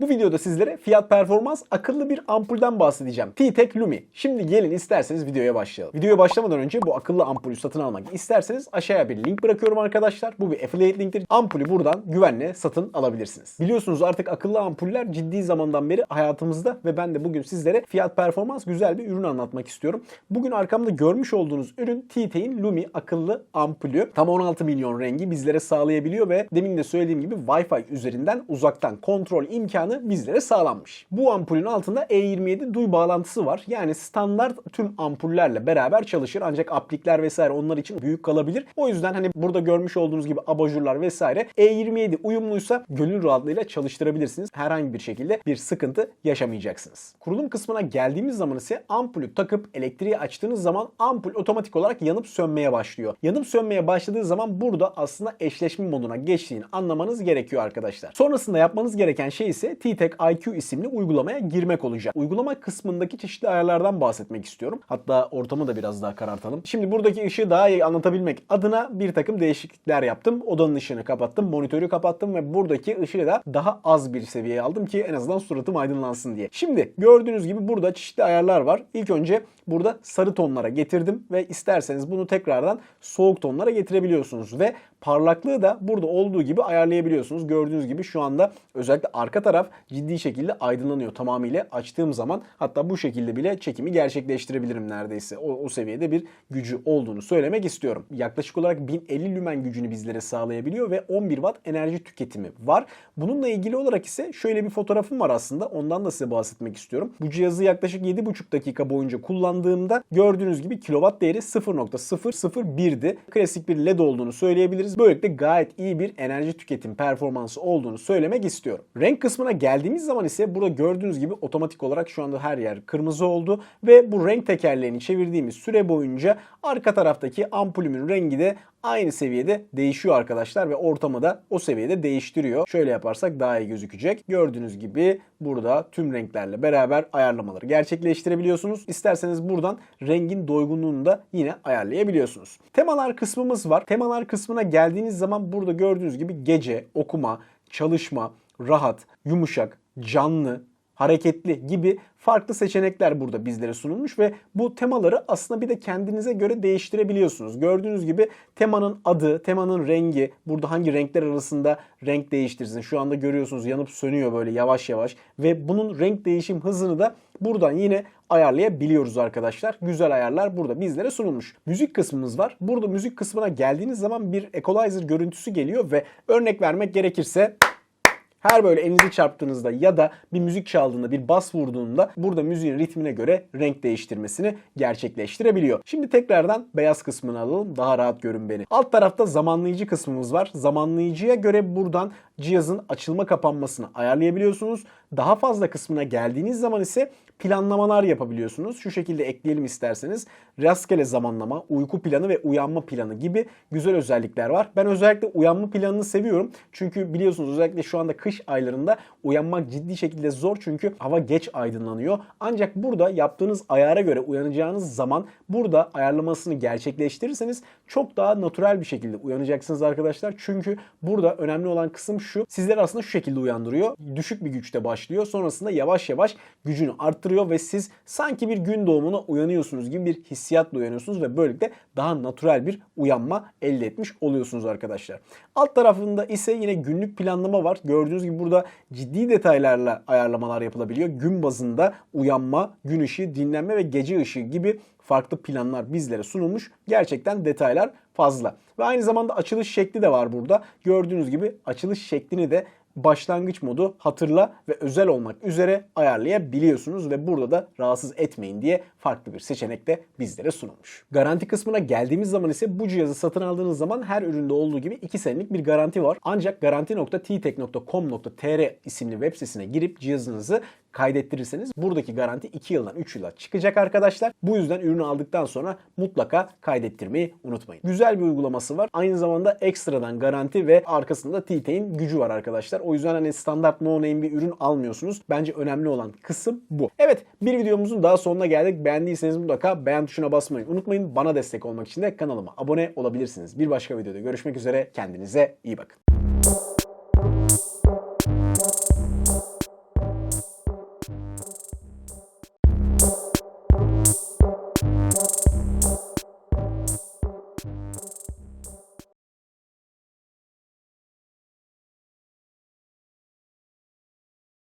Bu videoda sizlere fiyat performans akıllı bir ampulden bahsedeceğim. T-Tech Lumi. Şimdi gelin isterseniz videoya başlayalım. Videoya başlamadan önce bu akıllı ampulü satın almak isterseniz aşağıya bir link bırakıyorum arkadaşlar. Bu bir affiliate linktir. Ampulü buradan güvenle satın alabilirsiniz. Biliyorsunuz artık akıllı ampuller ciddi zamandan beri hayatımızda ve ben de bugün sizlere fiyat performans güzel bir ürün anlatmak istiyorum. Bugün arkamda görmüş olduğunuz ürün T-Tech'in Lumi akıllı ampulü. Tam 16 milyon rengi bizlere sağlayabiliyor ve demin de söylediğim gibi Wi-Fi üzerinden uzaktan kontrol imkanı bizlere sağlanmış. Bu ampulün altında E27 duy bağlantısı var. Yani standart tüm ampullerle beraber çalışır ancak aplikler vesaire onlar için büyük kalabilir. O yüzden hani burada görmüş olduğunuz gibi abajurlar vesaire E27 uyumluysa gönül rahatlığıyla çalıştırabilirsiniz. Herhangi bir şekilde bir sıkıntı yaşamayacaksınız. Kurulum kısmına geldiğimiz zaman ise ampulü takıp elektriği açtığınız zaman ampul otomatik olarak yanıp sönmeye başlıyor. Yanıp sönmeye başladığı zaman burada aslında eşleşme moduna geçtiğini anlamanız gerekiyor arkadaşlar. Sonrasında yapmanız gereken şey ise T-Tech IQ isimli uygulamaya girmek olacak. Uygulama kısmındaki çeşitli ayarlardan bahsetmek istiyorum. Hatta ortamı da biraz daha karartalım. Şimdi buradaki ışığı daha iyi anlatabilmek adına bir takım değişiklikler yaptım. Odanın ışığını kapattım, monitörü kapattım ve buradaki ışığı da daha az bir seviyeye aldım ki en azından suratım aydınlansın diye. Şimdi gördüğünüz gibi burada çeşitli ayarlar var. İlk önce burada sarı tonlara getirdim ve isterseniz bunu tekrardan soğuk tonlara getirebiliyorsunuz ve parlaklığı da burada olduğu gibi ayarlayabiliyorsunuz. Gördüğünüz gibi şu anda özellikle arka taraf ciddi şekilde aydınlanıyor tamamıyla açtığım zaman. Hatta bu şekilde bile çekimi gerçekleştirebilirim neredeyse. O, o seviyede bir gücü olduğunu söylemek istiyorum. Yaklaşık olarak 1050 lümen gücünü bizlere sağlayabiliyor ve 11 watt enerji tüketimi var. Bununla ilgili olarak ise şöyle bir fotoğrafım var aslında. Ondan da size bahsetmek istiyorum. Bu cihazı yaklaşık 7,5 dakika boyunca kullandığımda gördüğünüz gibi kilowatt değeri 0.001'di. Klasik bir LED olduğunu söyleyebiliriz. Böylelikle gayet iyi bir enerji tüketim performansı olduğunu söylemek istiyorum. Renk kısmına geldiğimiz zaman ise burada gördüğünüz gibi otomatik olarak şu anda her yer kırmızı oldu ve bu renk tekerleğini çevirdiğimiz süre boyunca arka taraftaki ampulümün rengi de aynı seviyede değişiyor arkadaşlar ve ortamı da o seviyede değiştiriyor. Şöyle yaparsak daha iyi gözükecek. Gördüğünüz gibi burada tüm renklerle beraber ayarlamaları gerçekleştirebiliyorsunuz. İsterseniz buradan rengin doygunluğunu da yine ayarlayabiliyorsunuz. Temalar kısmımız var. Temalar kısmına geldiğiniz zaman burada gördüğünüz gibi gece, okuma, çalışma, rahat, yumuşak, canlı, hareketli gibi farklı seçenekler burada bizlere sunulmuş ve bu temaları aslında bir de kendinize göre değiştirebiliyorsunuz. Gördüğünüz gibi temanın adı, temanın rengi, burada hangi renkler arasında renk değiştirsin. Şu anda görüyorsunuz yanıp sönüyor böyle yavaş yavaş ve bunun renk değişim hızını da buradan yine ayarlayabiliyoruz arkadaşlar. Güzel ayarlar burada bizlere sunulmuş. Müzik kısmımız var. Burada müzik kısmına geldiğiniz zaman bir equalizer görüntüsü geliyor ve örnek vermek gerekirse her böyle elinizi çarptığınızda ya da bir müzik çaldığında, bir bas vurduğunda burada müziğin ritmine göre renk değiştirmesini gerçekleştirebiliyor. Şimdi tekrardan beyaz kısmını alalım. Daha rahat görün beni. Alt tarafta zamanlayıcı kısmımız var. Zamanlayıcıya göre buradan cihazın açılma kapanmasını ayarlayabiliyorsunuz. Daha fazla kısmına geldiğiniz zaman ise planlamalar yapabiliyorsunuz. Şu şekilde ekleyelim isterseniz. Rastgele zamanlama, uyku planı ve uyanma planı gibi güzel özellikler var. Ben özellikle uyanma planını seviyorum. Çünkü biliyorsunuz özellikle şu anda kış aylarında uyanmak ciddi şekilde zor çünkü hava geç aydınlanıyor. Ancak burada yaptığınız ayara göre uyanacağınız zaman burada ayarlamasını gerçekleştirirseniz çok daha natürel bir şekilde uyanacaksınız arkadaşlar. Çünkü burada önemli olan kısım şu. Sizleri aslında şu şekilde uyandırıyor. Düşük bir güçte başlıyor. Sonrasında yavaş yavaş gücünü arttırıyor ve siz sanki bir gün doğumuna uyanıyorsunuz gibi bir hissiyatla uyanıyorsunuz ve böylelikle daha natürel bir uyanma elde etmiş oluyorsunuz arkadaşlar. Alt tarafında ise yine günlük planlama var. Gördüğünüz gibi burada ciddi detaylarla ayarlamalar yapılabiliyor. Gün bazında uyanma, gün ışığı, dinlenme ve gece ışığı gibi farklı planlar bizlere sunulmuş. Gerçekten detaylar fazla. Ve aynı zamanda açılış şekli de var burada. Gördüğünüz gibi açılış şeklini de başlangıç modu hatırla ve özel olmak üzere ayarlayabiliyorsunuz ve burada da rahatsız etmeyin diye farklı bir seçenek de bizlere sunulmuş. Garanti kısmına geldiğimiz zaman ise bu cihazı satın aldığınız zaman her üründe olduğu gibi 2 senelik bir garanti var. Ancak garanti.ttek.com.tr isimli web sitesine girip cihazınızı kaydettirirseniz buradaki garanti 2 yıldan 3 yıla çıkacak arkadaşlar. Bu yüzden ürünü aldıktan sonra mutlaka kaydettirmeyi unutmayın. Güzel bir uygulaması var. Aynı zamanda ekstradan garanti ve arkasında T-Tech'in gücü var arkadaşlar. O yüzden hani standart no name bir ürün almıyorsunuz. Bence önemli olan kısım bu. Evet bir videomuzun daha sonuna geldik. Beğendiyseniz mutlaka beğen tuşuna basmayı unutmayın. Bana destek olmak için de kanalıma abone olabilirsiniz. Bir başka videoda görüşmek üzere. Kendinize iyi bakın.